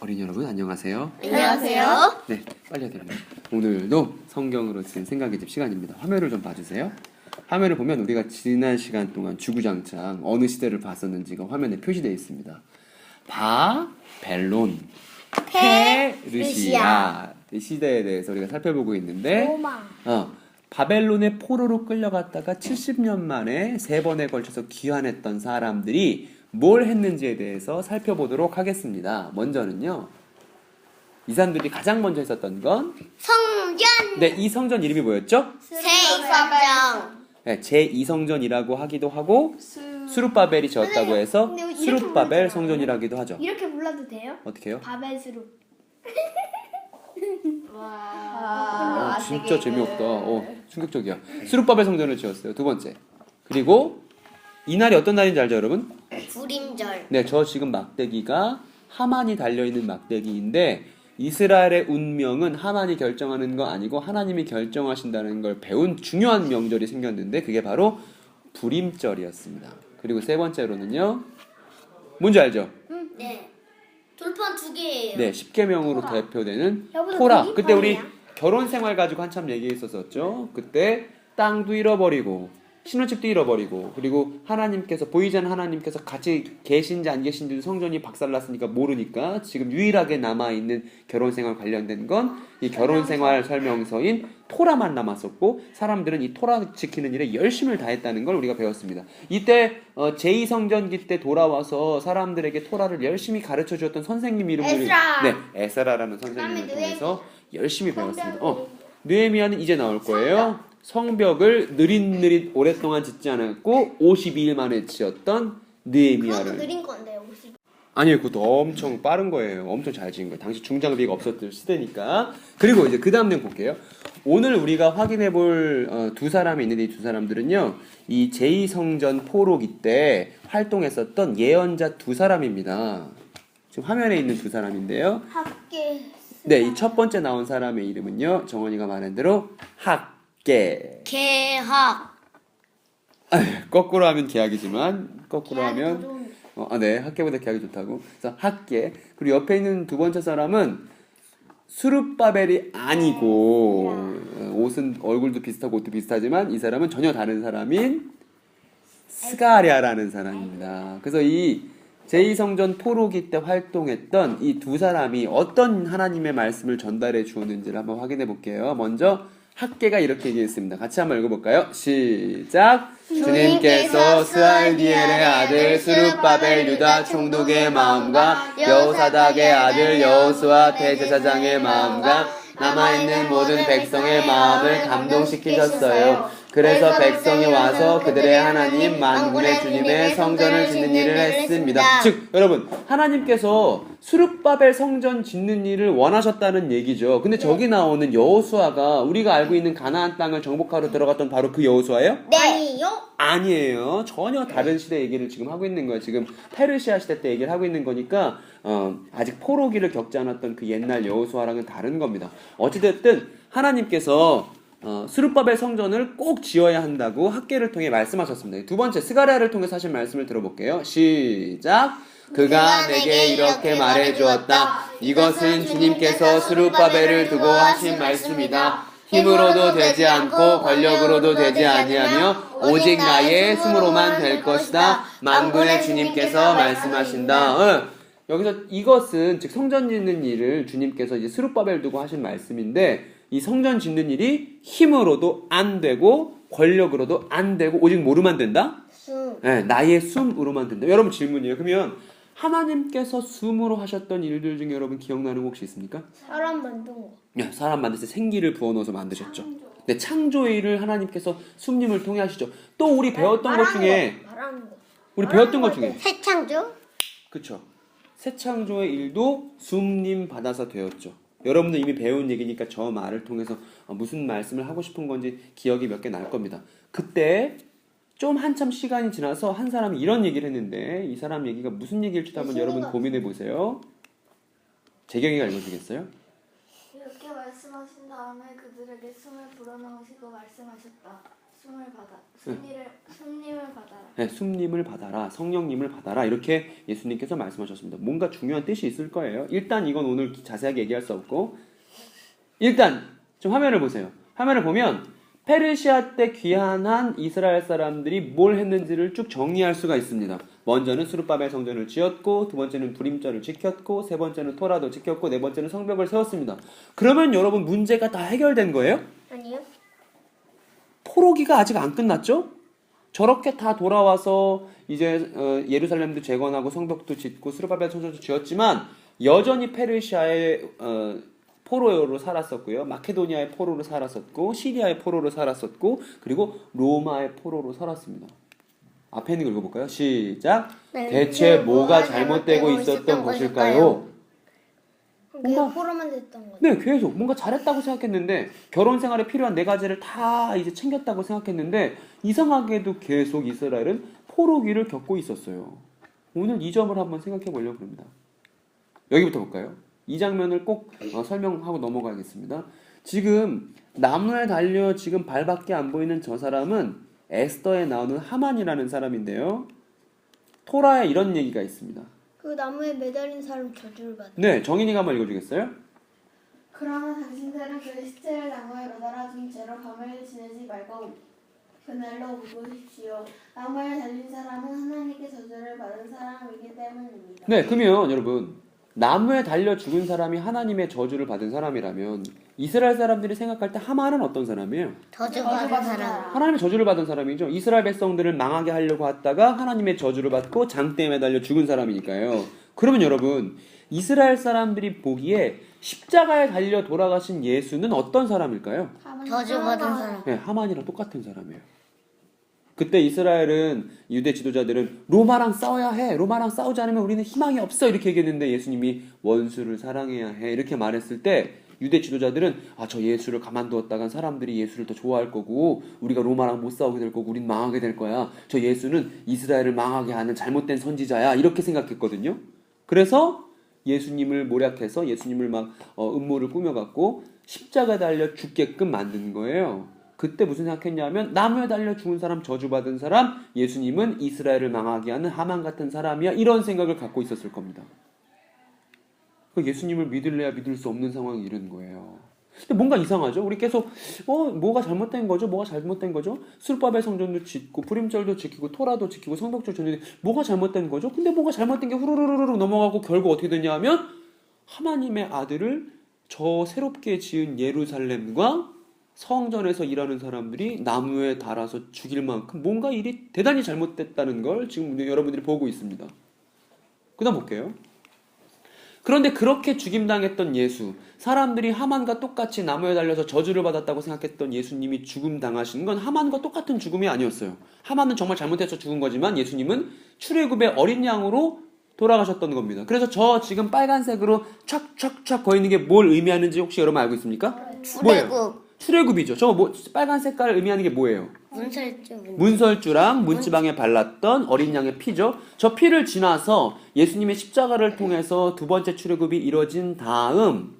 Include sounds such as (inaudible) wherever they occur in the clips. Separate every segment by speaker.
Speaker 1: 어린이 여러분 안녕하세요.
Speaker 2: 안녕하세요.
Speaker 1: 네, 빨리 해야 됩니다. 오늘도 성경으로 쓴 생각의 집 시간입니다. 화면을 좀 봐주세요. 화면을 보면 우리가 지난 시간 동안 주구장창 어느 시대를 봤었는지가 화면에 표시되어 있습니다. 바 벨론, 페르시아 이 시대에 대해서 우리가 살펴보고 있는데
Speaker 2: 로마.
Speaker 1: 어, 바벨론의 포로로 끌려갔다가 70년 만에 세 번에 걸쳐서 귀환했던 사람들이 뭘 했는지에 대해서 살펴보도록 하겠습니다. 먼저는요. 이 사람들이 가장 먼저 했었던 건
Speaker 2: 성전
Speaker 1: 네, 이 성전 이름이 뭐였죠?
Speaker 2: 세이성전.
Speaker 1: 네, 제2성전이라고 하기도 하고 수룹바벨이 지었다고 해서
Speaker 2: 근데 이렇게
Speaker 1: 수룹바벨. 성전이라기도 하죠.
Speaker 2: 이렇게 불러도 돼요?
Speaker 1: 어떻게 해요?
Speaker 2: 바벨스루.
Speaker 1: 어, 진짜 재미없다. 어, 충격적이야. 수룹바벨 성전을 지었어요. 두 번째. 그리고 이 날이 어떤 날인지 알죠, 여러분?
Speaker 2: 불임절.
Speaker 1: 네, 저 지금 막대기가 하만이 달려있는 막대기인데 이스라엘의 운명은 하만이 결정하는 거 아니고 하나님이 결정하신다는 걸 배운 중요한 명절이 생겼는데 그게 바로 불임절이었습니다. 그리고 세 번째로는요. 뭔지 알죠?
Speaker 2: 네. 돌판 두 개예요.
Speaker 1: 네, 십계명으로 대표되는
Speaker 2: 여보세요,
Speaker 1: 토라. 그때 우리? 결혼 생활 가지고 한참 얘기했었었죠. 그때 땅도 잃어버리고 신혼집도 잃어버리고 그리고 하나님께서 보이지 않는 하나님께서 같이 계신지 안 계신지 성전이 박살났으니까 모르니까 지금 유일하게 남아 있는 결혼 생활 관련된 건 이 결혼 생활 설명서인 토라만 남았었고 사람들은 이 토라 지키는 일에 열심을 다했다는 걸 우리가 배웠습니다. 이때 어, 제2 성전기 때 돌아와서 사람들에게 토라를 열심히 가르쳐 주었던 선생님 이름을
Speaker 2: 에스라.
Speaker 1: 네, 에스라라는 선생님을 통해서 열심히 배웠습니다. 어, 느헤미야는 이제 나올 거예요. 성벽을 느릿느릿 오랫동안 짓지 않았고 52일 만에 지었던 느헤미야를
Speaker 2: 느린 건데 50.
Speaker 1: 아니요, 그것도 엄청 빠른 거예요. 엄청 잘 지은 거예요. 당시 중장비가 없었던 시대니까. 그리고 이제 그 다음 내 볼게요. 오늘 우리가 확인해 볼 어, 두 사람이 있는데 이 두 사람들은요, 이 제2성전 포로기 때 활동했었던 예언자 두 사람입니다. 지금 화면에 있는 두 사람인데요.
Speaker 2: 학계.
Speaker 1: 네, 이 첫 번째 나온 사람의 이름은요, 정원이가 말한 대로 학 계.
Speaker 2: 개학.
Speaker 1: 거꾸로 하면 계약이지만, 거꾸로 하면
Speaker 2: 좀
Speaker 1: 어, 아, 네. 학계보다 계약이 좋다고. 그래서 학계. 그리고 옆에 있는 두 번째 사람은 수르바벨이 아니고 어, 옷은 얼굴도 비슷하고 옷도 비슷하지만 이 사람은 전혀 다른 사람인 스가랴라는 사람입니다. 그래서 이 제2성전 포로기 때 활동했던 이 두 사람이 어떤 하나님의 말씀을 전달해 주었는지를 한번 확인해 볼게요. 먼저 학계가 이렇게 얘기했습니다. 같이 한번 읽어볼까요? 시작. 주님께서 스알디엘의 아들 스룹바벨 유다 총독의 마음과 여호사닥의 아들 여호수아 대제사장의 마음과 남아있는 모든 백성의 마음을 감동시키셨어요. 그래서 백성이 와서 그들의 하나님 만군의 주님의 성전을 짓는 일을 했습니다. 즉 여러분 하나님께서 수룹바벨 성전 짓는 일을 원하셨다는 얘기죠. 근데 저기 나오는 여호수아가 우리가 알고 있는 가나안 땅을 정복하러 들어갔던 바로 그 여호수아예요?
Speaker 2: 네. 아니요.
Speaker 1: 아니에요. 전혀 다른 시대 얘기를 지금 하고 있는 거예요. 지금 페르시아 시대 때 얘기를 하고 있는 거니까 어, 아직 포로기를 겪지 않았던 그 옛날 여호수아랑은 다른 겁니다. 어찌됐든 하나님께서 어, 수르바벨 성전을 꼭 지어야 한다고 학계를 통해 말씀하셨습니다. 두 번째 스가랴를 통해서 하신 말씀을 들어볼게요. 시작. 그가 내게 이렇게 말해 주었다. 이것은 주님께서 수르바벨을 두고 하신 말씀이다. 힘으로도 되지 않고 권력으로도 되지 아니하며 오직 나의 숨으로만 될 것이다. 만군의 주님께서 말씀하신다. 어, 여기서 이것은 즉 성전 짓는 일을 주님께서 이제 스룹바벨 두고 하신 말씀인데 이 성전 짓는 일이 힘으로도 안 되고 권력으로도 안 되고 오직 뭐로만 된다?
Speaker 2: 수.
Speaker 1: 네, 나의 숨으로만 된다. 여러분 질문이에요. 그러면 하나님께서 숨으로 하셨던 일들 중에 여러분 기억나는 거 혹시 있습니까?
Speaker 2: 사람 만든 거.
Speaker 1: 야, 사람 만들 때 생기를 부어넣어서 만드셨죠. 네, 창조의 일을 하나님께서 숨님을 통해 하시죠. 또 우리 배웠던 것 중에
Speaker 2: 거, 말하는 거.
Speaker 1: 우리 배웠던 것 중에
Speaker 2: 새 창조?
Speaker 1: 그쵸. 새 창조의 일도 숨님 받아서 되었죠. 여러분들 이미 배운 얘기니까 저 말을 통해서 어, 무슨 말씀을 하고 싶은 건지 기억이 몇 개 날 겁니다. 그때 좀 한참 시간이 지나서 한 사람이 이런 얘기를 했는데 이 사람 얘기가 무슨 얘기일지도 한번 여러분 고민해 보세요. 재경이가 읽어주겠어요?
Speaker 3: 이렇게 말씀하신 다음에 그들에게 숨을 불어넣으시고 말씀하셨다. 숨을 받아 승리를 승리를 받아라.
Speaker 1: 네, 숲님을 받아라, 성령님을 받아라 이렇게 예수님께서 말씀하셨습니다. 뭔가 중요한 뜻이 있을 거예요. 일단 이건 오늘 자세하게 얘기할 수 없고 일단 좀 화면을 보세요. 화면을 보면 페르시아 때 귀환한 이스라엘 사람들이 뭘 했는지를 쭉 정리할 수가 있습니다. 먼저는 수르바벨 성전을 지었고 두 번째는 불임절을 지켰고 세 번째는 토라도 지켰고 네 번째는 성벽을 세웠습니다. 그러면 여러분 문제가 다 해결된 거예요?
Speaker 2: 아니요.
Speaker 1: 포로기가 아직 안 끝났죠? 저렇게 다 돌아와서 이제 어, 예루살렘도 재건하고 성벽도 짓고 수르바벨 성전도 지었지만 여전히 페르시아의 어, 포로로 살았었고요. 마케도니아의 포로로 살았었고 시리아의 포로로 살았었고 그리고 로마의 포로로 살았습니다. 앞에 있는 거 읽어볼까요? 시작.
Speaker 2: 네,
Speaker 1: 대체 뭐가 잘못되고 있었던 것일까요?
Speaker 2: 그게 포로만 됐던 거죠.
Speaker 1: 네, 계속 뭔가 잘했다고 생각했는데 결혼 생활에 필요한 네 가지를 다 이제 챙겼다고 생각했는데 이상하게도 계속 이스라엘은 포로기를 겪고 있었어요. 오늘 이 점을 한번 생각해 보려고 합니다. 여기부터 볼까요? 이 장면을 꼭 어, 설명하고 넘어가겠습니다. 지금 나무에 달려 지금 발밖에 안 보이는 저 사람은 에스더에 나오는 하만이라는 사람인데요. 토라에 이런 얘기가 있습니다.
Speaker 2: 그 나무에 매달린 사람 저주를 받아.
Speaker 1: 네, 정인이가 한번 읽어주겠어요?
Speaker 3: 그러나 당신들은 그 시체를 나무에 매달아 둔 채로 밤을 지내지 말고 그날로 묵으십시오. 나무에 달린 사람은 하나님께 저주를 받은 사람이기 때문입니다.
Speaker 1: 네, 그러면 여러분 나무에 달려 죽은 사람이 하나님의 저주를 받은 사람이라면 이스라엘 사람들이 생각할 때 하만은 어떤 사람이에요?
Speaker 2: 저주 받은 사람.
Speaker 1: 하나님의 저주를 받은 사람이죠. 이스라엘 백성들을 망하게 하려고 했다가 하나님의 저주를 받고 장대에 매달려 죽은 사람이니까요. 그러면 여러분 이스라엘 사람들이 보기에 십자가에 달려 돌아가신 예수는 어떤 사람일까요?
Speaker 2: 저주 받은 사람.
Speaker 1: 네, 하만이랑 똑같은 사람이에요. 그때 이스라엘은 유대 지도자들은 로마랑 싸워야 해. 로마랑 싸우지 않으면 우리는 희망이 없어. 이렇게 얘기했는데 예수님이 원수를 사랑해야 해. 이렇게 말했을 때 유대 지도자들은 아, 저 예수를 가만두었다간 사람들이 예수를 더 좋아할 거고 우리가 로마랑 못 싸우게 될 거고 우린 망하게 될 거야. 저 예수는 이스라엘을 망하게 하는 잘못된 선지자야. 이렇게 생각했거든요. 그래서 예수님을 모략해서 예수님을 막 어, 음모를 꾸며갖고 십자가 달려 죽게끔 만든 거예요. 그때 무슨 생각했냐면 나무에 달려 죽은 사람 저주받은 사람 예수님은 이스라엘을 망하게 하는 하만 같은 사람이야 이런 생각을 갖고 있었을 겁니다. 그 예수님을 믿을래야 믿을 수 없는 상황이 이런 거예요. 근데 뭔가 이상하죠? 우리 계속 어 뭐가 잘못된 거죠? 뭐가 잘못된 거죠? 술밥의 성전도 짓고 불임절도 지키고 토라도 지키고 성벽도 전는데 뭐가 잘못된 거죠? 근데 뭐가 잘못된 게 후루루루루 넘어가고 결국 어떻게 되냐 하면 하나님의 아들을 저 새롭게 지은 예루살렘과 성전에서 일하는 사람들이 나무에 달아서 죽일 만큼 뭔가 일이 대단히 잘못됐다는 걸 지금 여러분들이 보고 있습니다. 그 다음 볼게요. 그런데 그렇게 죽임당했던 예수, 사람들이 하만과 똑같이 나무에 달려서 저주를 받았다고 생각했던 예수님이 죽음 당하신 건 하만과 똑같은 죽음이 아니었어요. 하만은 정말 잘못해서 죽은 거지만 예수님은 출애굽의 어린 양으로 돌아가셨던 겁니다. 그래서 저 지금 빨간색으로 촥촥촥 거있는 게 뭘 의미하는지 혹시 여러분 알고 있습니까?
Speaker 2: 출애굽.
Speaker 1: 출애굽이죠. 저 뭐, 빨간 색깔 의미하는 게 뭐예요?
Speaker 2: 문설주 문.
Speaker 1: 문설주랑 문지방에 발랐던 어린 양의 피죠. 저 피를 지나서 예수님의 십자가를 통해서 두 번째 출애굽이 이뤄진 다음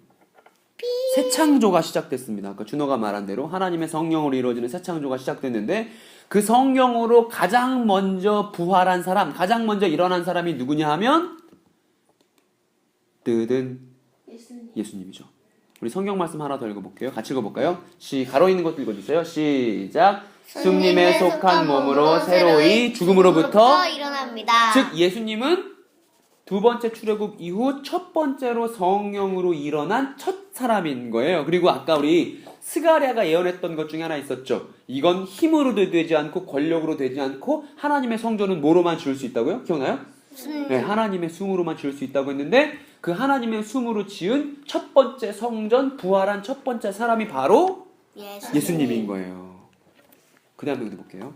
Speaker 1: 새 창조가 시작됐습니다. 아까 준호가 말한 대로 하나님의 성령으로 이루어지는 새 창조가 시작됐는데 그 성령으로 가장 먼저 부활한 사람, 가장 먼저 일어난 사람이 누구냐 하면 뜨든
Speaker 3: 예수님.
Speaker 1: 예수님이죠. 우리 성경 말씀 하나 더 읽어볼게요. 같이 읽어볼까요? 시 가로 있는 것도 읽어주세요. 시작. 승님에 속한 몸으로 새로이 죽음으로부터
Speaker 2: 일어납니다.
Speaker 1: 즉 예수님은 두 번째 출애굽 이후 첫 번째로 성령으로 일어난 첫 사람인 거예요. 그리고 아까 우리 스가랴가 예언했던 것 중에 하나 있었죠. 이건 힘으로도 되지 않고 권력으로 되지 않고 하나님의 성전은 뭐로만 지을 수 있다고요? 기억나요? 네, 하나님의 숨으로만 지을 수 있다고 했는데 그 하나님의 숨으로 지은 첫 번째 성전 부활한 첫 번째 사람이 바로
Speaker 2: 예수.
Speaker 1: 예수님인 거예요. 그 다음에 어디 볼게요.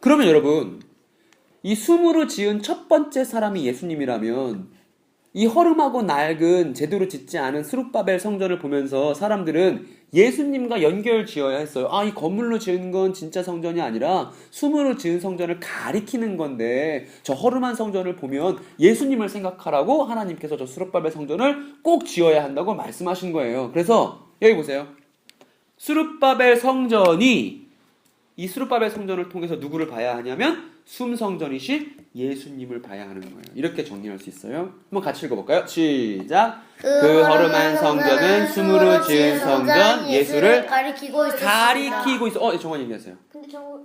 Speaker 1: 그러면 여러분, 이 숨으로 지은 첫 번째 사람이 예수님이라면, 이 허름하고 낡은 제대로 짓지 않은 스룹바벨 성전을 보면서 사람들은 예수님과 연결 지어야 했어요. 아, 이 건물로 지은 건 진짜 성전이 아니라 숨으로 지은 성전을 가리키는 건데, 저 허름한 성전을 보면 예수님을 생각하라고 하나님께서 저 스룹바벨 성전을 꼭 지어야 한다고 말씀하신 거예요. 그래서 여기 보세요. 수룹바벨 성전이 이 수르바벨 성전을 통해서 누구를 봐야 하냐면 숨성전이신 예수님을 봐야 하는 거예요. 이렇게 정리할 수 있어요. 한번 같이 읽어볼까요? 시작. 그 허름한 성전은 숨으로 지은 성전 예수를
Speaker 2: 가리키고 있었습니다.
Speaker 1: 가리키고 있어. 어, 정원 얘기하세요.
Speaker 4: 근데 저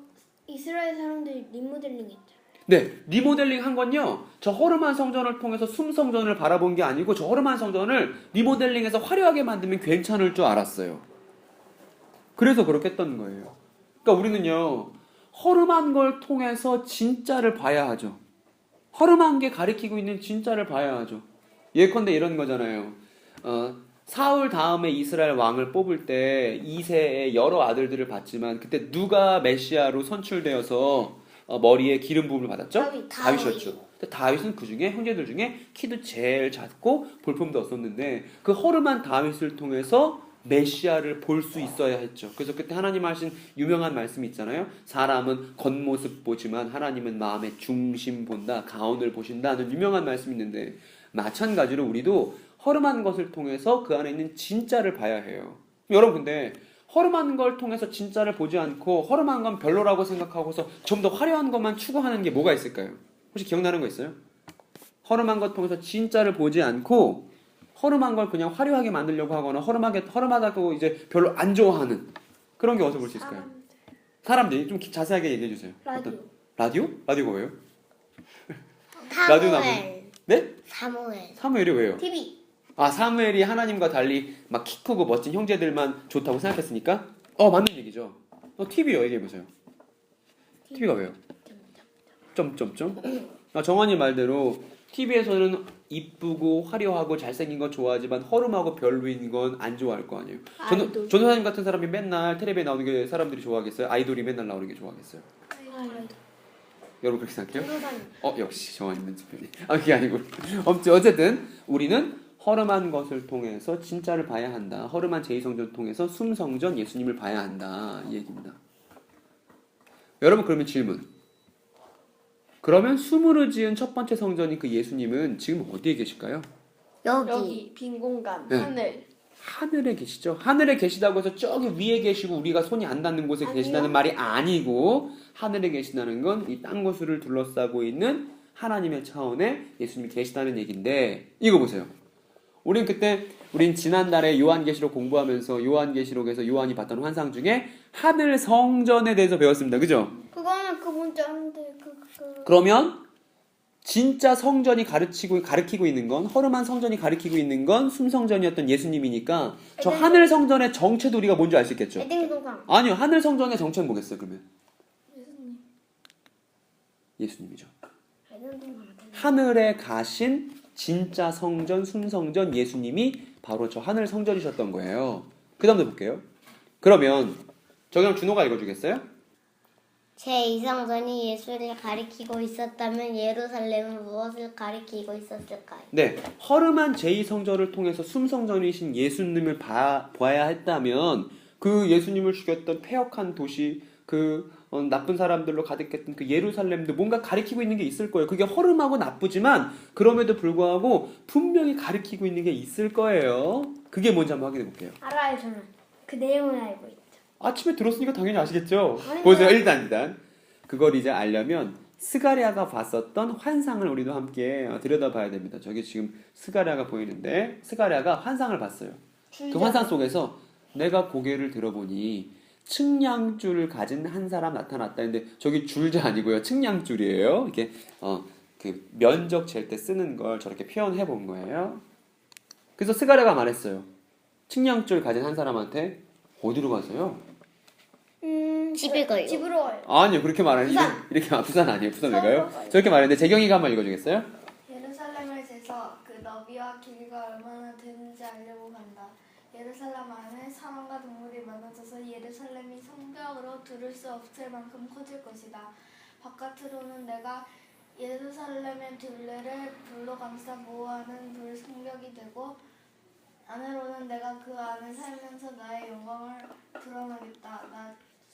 Speaker 4: 이스라엘 사람들이 리모델링 했죠.
Speaker 1: 네, 리모델링 한 건요. 저 허름한 성전을 통해서 숨성전을 바라본 게 아니고 저 허름한 성전을 리모델링해서 화려하게 만들면 괜찮을 줄 알았어요. 그래서 그렇게 했던 거예요. 그러니까 우리는요. 허름한 걸 통해서 진짜를 봐야 하죠. 허름한 게 가리키고 있는 진짜를 봐야 하죠. 예컨대 이런 거잖아요. 어, 사울 다음에 이스라엘 왕을 뽑을 때 이세의 여러 아들들을 봤지만 그때 누가 메시아로 선출되어서 어, 머리에 기름 부음을 받았죠?
Speaker 4: 다윗.
Speaker 1: 다윗이었죠. 다윗은 그 중에 형제들 중에 키도 제일 작고 볼품도 없었는데 그 허름한 다윗을 통해서 메시아를 볼 수 있어야 했죠. 그래서 그때 하나님 하신 유명한 말씀이 있잖아요. 사람은 겉모습 보지만 하나님은 마음의 중심 본다, 가운을 보신다는 유명한 말씀이 있는데 마찬가지로 우리도 허름한 것을 통해서 그 안에 있는 진짜를 봐야 해요. 여러분 근데 허름한 걸 통해서 진짜를 보지 않고 허름한 건 별로라고 생각하고서 좀 더 화려한 것만 추구하는 게 뭐가 있을까요? 혹시 기억나는 거 있어요? 허름한 것 통해서 진짜를 보지 않고 허름한 걸 그냥 화려하게 만들려고 하거나 허름하게 허름하다고 이제 별로 안 좋아하는 그런 게 어디서 볼 수 있을까요? 사람들이 좀 기- 자세하게 얘기해 주세요.
Speaker 4: 라디오.
Speaker 1: 어떤- 라디오? 라디오가 왜요? 라디오 나무. 네?
Speaker 2: 사무엘.
Speaker 1: 사무엘이 왜요?
Speaker 4: TV.
Speaker 1: 아 사무엘이 하나님과 달리 막 키 크고 멋진 형제들만 좋다고 생각했으니까? 어 맞는 얘기죠. 어 TV요 얘기해 보세요. TV가 왜요? 점점점. 아, 정환이 말대로 TV에서는 이쁘고 화려하고 잘생긴 건 좋아하지만 허름하고 별로인 건 안 좋아할 거 아니에요. 전,
Speaker 4: 아이돌.
Speaker 1: 전도사님 같은 사람이 맨날 텔레비에 나오는 게 사람들이 좋아하겠어요? 아이돌이 맨날 나오는 게 좋아하겠어요? 여러분 그렇게 생각해요?
Speaker 4: 전도사님.
Speaker 1: 어 역시 정한 면집편이 아 그게 아니고 어쨌든 어쨌든 우리는 허름한 것을 통해서 진짜를 봐야 한다 허름한 제2성전을 통해서 숨성전 예수님을 봐야 한다 이 얘기입니다 여러분 그러면 질문 그러면 숨으로 지은 첫 번째 성전인 그 예수님은 지금 어디에 계실까요?
Speaker 2: 여기.
Speaker 4: 여기 빈 공간
Speaker 1: 네.
Speaker 4: 하늘.
Speaker 1: 하늘에 계시죠. 하늘에 계시다고 해서 저기 위에 계시고 우리가 손이 안 닿는 곳에
Speaker 4: 아니요.
Speaker 1: 계시다는 말이 아니고 하늘에 계시다는 건 이땅 곳을 둘러싸고 있는 하나님의 차원에 예수님이 계시다는 얘기인데 이거 보세요. 우린 그때 우린 지난달에 요한계시록 공부하면서 요한계시록에서 요한이 봤던 환상 중에 하늘 성전에 대해서 배웠습니다. 그죠?
Speaker 4: 그거는 그 문자인데 그.
Speaker 1: 그러면 진짜 성전이 가르치고 가르키고 있는 건 허름한 성전이 가르키고 있는 건 숨성전이었던 예수님이니까 저 하늘 성전의 정체도 우리가 뭔지 알 수 있겠죠. 아니요, 하늘 성전의 정체는 뭐겠어요? 그러면 예수님이죠. 하늘에 가신 진짜 성전, 숨성전 예수님이 바로 저 하늘 성전이셨던 거예요. 그 다음도 볼게요. 그러면 저기 럼 준호가 읽어주겠어요?
Speaker 2: 제2성전이 예수를 가리키고 있었다면 예루살렘은 무엇을 가리키고 있었을까요?
Speaker 1: 네, 허름한 제2성전을 통해서 숨성전이신 예수님을 봐, 봐야 했다면 그 예수님을 죽였던 폐역한 도시 그 어, 나쁜 사람들로 가득했던 그 예루살렘도 뭔가 가리키고 있는 게 있을 거예요. 그게 허름하고 나쁘지만 그럼에도 불구하고 분명히 가리키고 있는 게 있을 거예요. 그게 뭔지 한번 확인해 볼게요.
Speaker 4: 알아요 저는. 그 내용을 알고 있죠.
Speaker 1: 아침에 들었으니까 당연히 아시겠죠?
Speaker 4: 아니,
Speaker 1: 보세요.
Speaker 4: 뭐.
Speaker 1: 일단 일단 그걸 이제 알려면 스가랴가 봤었던 환상을 우리도 함께 어, 들여다봐야 됩니다. 저기 지금 스가랴가 보이는데 스가랴가 환상을 봤어요. 그 환상 속에서 내가 고개를 들어보니 측량줄을 가진 한 사람 나타났다. 근데 저기 줄자 아니고요. 측량줄이에요. 이렇게 어 그 면적 잴 때 쓰는 걸 저렇게 표현해 본 거예요. 그래서 스가랴가 말했어요. 측량줄 가진 한 사람한테 어디로 가세요?
Speaker 4: 음.
Speaker 2: 집을 가요.
Speaker 4: 집으로 와요.
Speaker 1: 아니요 그렇게 말하는
Speaker 4: 부산.
Speaker 1: 이렇게 이렇게 아, 부산 아니에요 부산 왜 가요?
Speaker 4: 가요.
Speaker 1: 저렇게 말했는데 재경이가 한번 읽어주겠어요?
Speaker 5: 예루살렘을 재서 그 너비와 길이가 얼마나 되는지 알려고 간다. 예루살렘 안에 사람과 동물이 많아져서 예루살렘이 성벽으로 두를 수 없을 만큼 커질 것이다. 바깥으로는 내가 예루살렘의 둘레를 불로 감싸 보호하는 불 성벽이 되고 안으로는 내가 그 안에 살면서 나의 영광을 드러내겠다. 나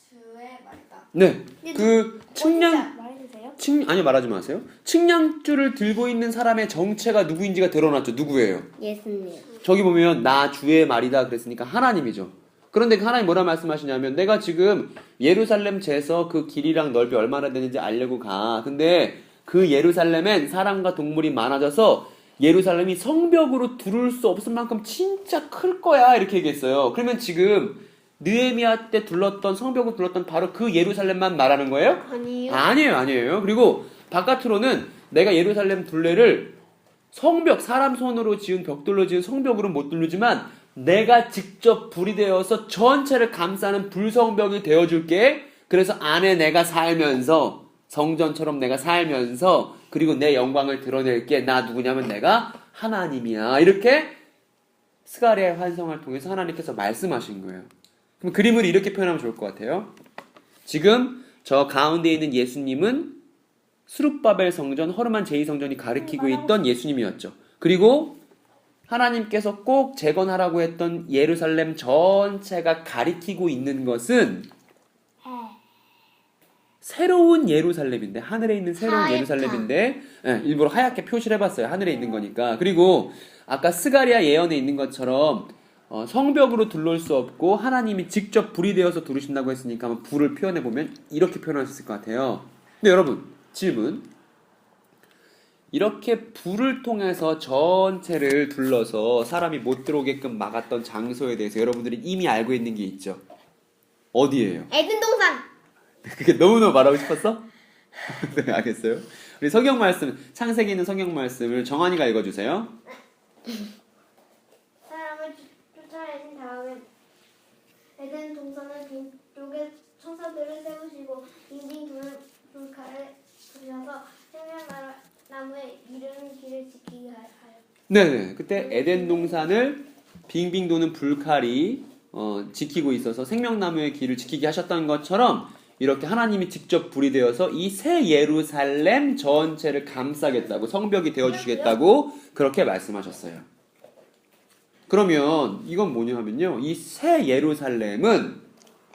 Speaker 5: 주의 말이다.
Speaker 1: 네. 그 측량
Speaker 4: 어디자 말해도 돼요?
Speaker 1: 측 아니 말하지 마세요. 측량줄을 들고 있는 사람의 정체가 누구인지가 드러났죠. 누구예요?
Speaker 2: 예수님.
Speaker 1: 저기 보면 나 주의 말이다 그랬으니까 하나님이죠. 그런데 하나님 뭐라 말씀하시냐면 내가 지금 예루살렘 재서 그 길이랑 넓이 얼마나 되는지 알려고 가. 근데 그 예루살렘엔 사람과 동물이 많아져서 예루살렘이 성벽으로 두를 수 없을 만큼 진짜 클 거야. 이렇게 얘기했어요. 그러면 지금 느헤미야 때 둘렀던 성벽을 둘렀던 바로 그 예루살렘만 말하는 거예요?
Speaker 4: 아니요.
Speaker 1: 아니에요, 아니에요. 그리고 바깥으로는 내가 예루살렘 둘레를 성벽, 사람 손으로 지은 벽돌로 지은 성벽으로 못 뚫르지만 내가 직접 불이 되어서 전체를 감싸는 불성벽이 되어줄게. 그래서 안에 내가 살면서 성전처럼 내가 살면서 그리고 내 영광을 드러낼게. 나 누구냐면 내가 하나님이야. 이렇게 스가리아의 환성을 통해서 하나님께서 말씀하신 거예요. 그럼 그림을 이렇게 표현하면 좋을 것 같아요. 지금 저 가운데 있는 예수님은 수룹바벨 성전, 허름한 제2성전이 가리키고 있던 예수님이었죠. 그리고 하나님께서 꼭 재건하라고 했던 예루살렘 전체가 가리키고 있는 것은 새로운 예루살렘인데 하늘에 있는 새로운
Speaker 2: 하얗다.
Speaker 1: 예루살렘인데 예, 일부러 하얗게 표시를 해봤어요. 하늘에 있는 거니까. 그리고 아까 스가리아 예언에 있는 것처럼 어, 성벽으로 둘러올 수 없고 하나님이 직접 불이 되어서 두르신다고 했으니까 한번 불을 표현해 보면 이렇게 표현할 수 있을 것 같아요. 근데 여러분 질문. 이렇게 불을 통해서 전체를 둘러서 사람이 못 들어오게끔 막았던 장소에 대해서 여러분들이 이미 알고 있는 게 있죠. 어디예요?
Speaker 2: 에덴 동산.
Speaker 1: 그게 너무너무 말하고 싶었어? (laughs) 네, 알겠어요. 우리 성경 말씀, 창세기 있는 성경 말씀을 정한이가 읽어주세요.
Speaker 3: 사람을 쫓- 쫓아내신 다음에 에덴 동산을 빈쪽에 천사들을 세우시고 빙빙 도는 불칼을 두셔서 생명나무에 이르는 길을 지키게 하여
Speaker 1: 네네. 그때 에덴 동산을 빙빙 도는 불칼이 어, 지키고 있어서 생명나무의 길을 지키게 하셨던 것처럼 이렇게 하나님이 직접 불이 되어서 이 새 예루살렘 전체를 감싸겠다고 성벽이 되어 주시겠다고 그렇게 말씀하셨어요. 그러면 이건 뭐냐 하면요. 이 새 예루살렘은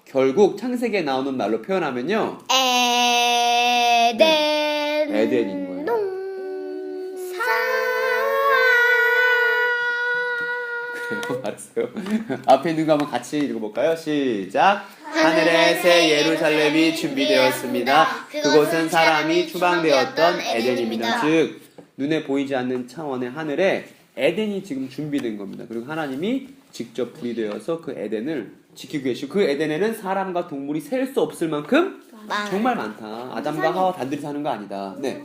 Speaker 1: 결국 창세기에 나오는 말로 표현하면요.
Speaker 2: 에덴.
Speaker 1: 네. 에덴인 거예요. 그래요? (laughs) 알았어요. 앞에 있는 거 한번 같이 읽어볼까요? 시작. 하늘의 새 예루살렘이 준비되었습니다. 그곳은 사람이 추방되었던 에덴입니다. 즉, 눈에 보이지 않는 차원의 하늘에 에덴이 지금 준비된 겁니다. 그리고 하나님이 직접 불이 되어서 그 에덴을 지키고 계시고 그 에덴에는 사람과 동물이 셀 수 없을 만큼
Speaker 2: 많아요.
Speaker 1: 정말 많다. 아담과 하와 단둘이 사는 거 아니다. 네.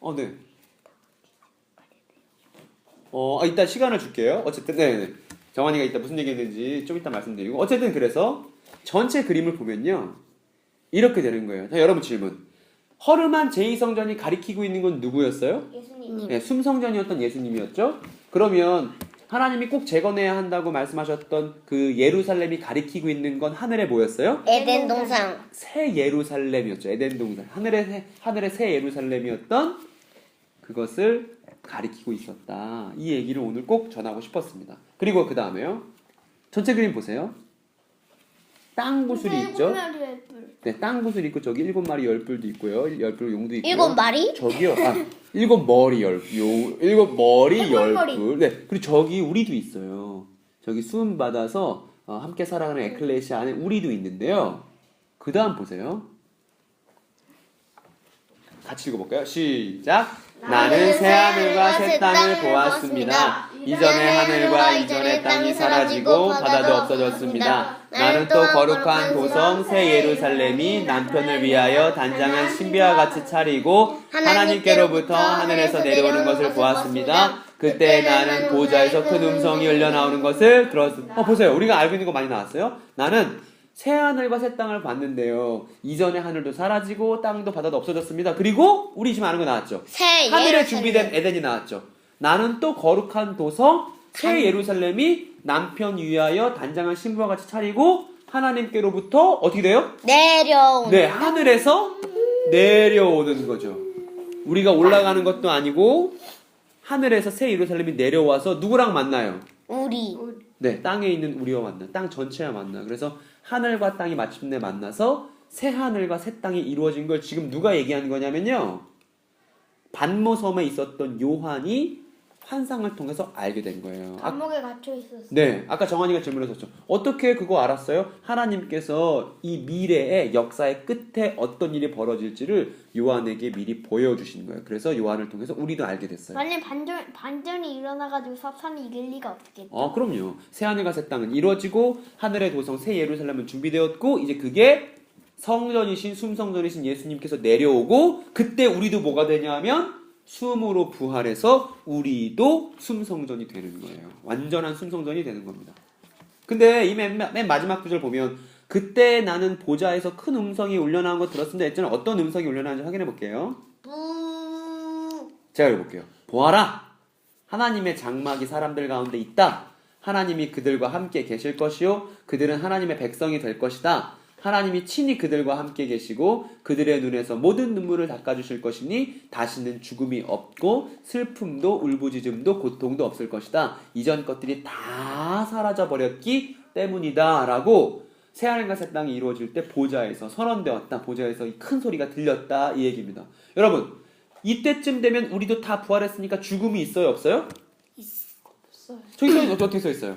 Speaker 1: 어, 네. 어, 아, 이따 시간을 줄게요. 어쨌든, 네, 네. 정환이가 이따 무슨 얘기 했는지 좀 이따 말씀드리고. 어쨌든 그래서 전체 그림을 보면요. 이렇게 되는 거예요. 자, 여러분 질문. 허름한 제2성전이 가리키고 있는 건 누구였어요?
Speaker 3: 예수님
Speaker 1: 네, 숨성전이었던 예수님이었죠? 그러면 하나님이 꼭 재건해야 한다고 말씀하셨던 그 예루살렘이 가리키고 있는 건 하늘에 뭐였어요?
Speaker 2: 에덴 동산.
Speaker 1: 새 예루살렘이었죠. 에덴 동산. 하늘의 새, 하늘의 새 예루살렘이었던 그것을 가리키고 있었다. 이 얘기를 오늘 꼭 전하고 싶었습니다. 그리고 그 다음에요. 전체 그림 보세요. 땅 구슬이 있죠. 네, 땅 구슬이 있고 저기 일곱 마리 열 뿔도 있고요. 열 뿔 용도 있고요.
Speaker 2: 일곱 마리?
Speaker 1: 저기요. 아, 일곱 머리 열, 요, 일곱 머리. 열 뿔. 네, 그리고 저기 우리도 있어요. 저기 수음 받아서 어, 함께 살아가는 에클레시아 안에 우리도 있는데요. 그 다음 보세요. 같이 읽어볼까요? 시작. 나는 새 하늘과 새 땅을 보았습니다. 이전의 하늘과 이전의 땅이 사라지고 바다도 없어졌습니다. 나는 또 거룩한 도성 새 예루살렘이 남편을 위하여 단장한 신비와 같이 차리고 하나님께로부터 하늘에서 내려오는 것을 보았습니다. 그때 나는 보좌에서 큰 음성이 흘려 나오는 것을 들었습니다. 어, 보세요. 우리가 알고 있는 거 많이 나왔어요. 나는 새 하늘과 새 땅을 봤는데요. 이전의 하늘도 사라지고 땅도 바다도 없어졌습니다. 그리고 우리 지금 아는 거 나왔죠.
Speaker 2: 새
Speaker 1: 하늘에
Speaker 2: 예루살렘.
Speaker 1: 준비된 에덴이 나왔죠. 나는 또 거룩한 도성 새 예루살렘이 남편 위하여 단장한 신부와 같이 차리고 하나님께로부터 어떻게 돼요?
Speaker 2: 내려온.
Speaker 1: 네, 하늘에서 내려오는 거죠. 우리가 올라가는 것도 아니고 하늘에서 새 예루살렘이 내려와서 누구랑 만나요?
Speaker 2: 우리.
Speaker 1: 네, 땅에 있는 우리와 만나. 땅 전체와 만나. 그래서 하늘과 땅이 마침내 만나서 새 하늘과 새 땅이 이루어진 걸 지금 누가 얘기하는 거냐면요. 반모섬에 있었던 요한이 환상을 통해서 알게 된 거예요. 아,
Speaker 4: 감옥에 갇혀 있었어.
Speaker 1: 네, 아까 정환이가 질문했었죠. 어떻게 그거 알았어요? 하나님께서 이 미래의 역사의 끝에 어떤 일이 벌어질지를 요한에게 미리 보여주신 거예요. 그래서 요한을 통해서 우리도 알게 됐어요.
Speaker 4: 만약 반전 반전이 일어나가지고 사탄이 이길 리가 없겠죠.
Speaker 1: 어, 그럼요. 새 하늘과 새 땅은 이루어지고 하늘의 도성 새 예루살렘은 준비되었고 이제 그게 성전이신 숨성전이신 예수님께서 내려오고 그때 우리도 뭐가 되냐면 숨으로 부활해서 우리도 숨성전이 되는 거예요. 완전한 숨성전이 되는 겁니다. 근데 이 맨 마지막 구절 보면 그때 나는 보좌에서 큰 음성이 울려나온 거 들었습니다 했잖아요. 어떤 음성이 울려나온지 확인해 볼게요.
Speaker 2: 부.
Speaker 1: 제가 읽어볼게요. 보아라! 하나님의 장막이 사람들 가운데 있다. 하나님이 그들과 함께 계실 것이요. 그들은 하나님의 백성이 될 것이다. 하나님이 친히 그들과 함께 계시고 그들의 눈에서 모든 눈물을 닦아주실 것이니 다시는 죽음이 없고 슬픔도 울부짖음도 고통도 없을 것이다. 이전 것들이 다 사라져 버렸기 때문이다 라고 새하늘과 새 땅이 이루어질 때 보좌에서 선언되었다. 보좌에서 이큰 소리가 들렸다 이 얘기입니다. 여러분 이때쯤 되면 우리도 다 부활했으니까 죽음이 있어요 없어요?
Speaker 4: 없어요.
Speaker 1: 저기 써 어떻게 써 있어요?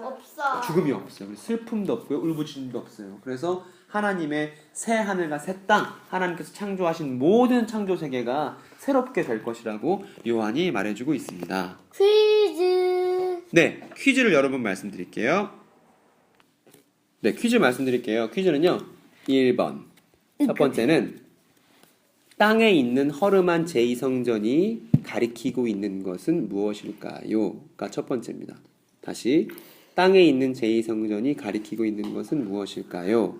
Speaker 5: 없어.
Speaker 1: 죽음이 없어요. 슬픔도 없고요. 울부짖음도 없어요. 그래서 하나님의 새 하늘과 새 땅, 하나님께서 창조하신 모든 창조 세계가 새롭게 될 것이라고 요한이 말해주고 있습니다.
Speaker 2: 퀴즈.
Speaker 1: 네, 퀴즈를 여러 번 말씀드릴게요. 네, 퀴즈 말씀드릴게요. 퀴즈는요, 1번. 첫 번째는 땅에 있는 허름한 제2성전이 가리키고 있는 것은 무엇일까요?가 첫 번째입니다. 다시, 땅에 있는 제2성전이 가리키고 있는 것은 무엇일까요?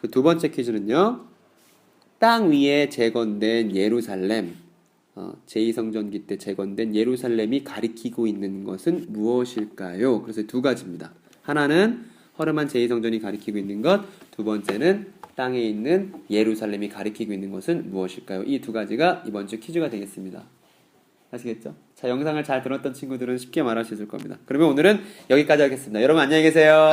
Speaker 1: 그두 번째 퀴즈는요, 땅 위에 재건된 예루살렘, 어, 제2성전기 때 재건된 예루살렘이 가리키고 있는 것은 무엇일까요? 그래서 두 가지입니다. 하나는 허름한 제2성전이 가리키고 있는 것, 두 번째는 땅에 있는 예루살렘이 가리키고 있는 것은 무엇일까요? 이 두 가지가 이번 주 퀴즈가 되겠습니다. 아시겠죠? 자, 영상을 잘 들었던 친구들은 쉽게 말할 수 있을 겁니다. 그러면 오늘은 여기까지 하겠습니다. 여러분 안녕히 계세요.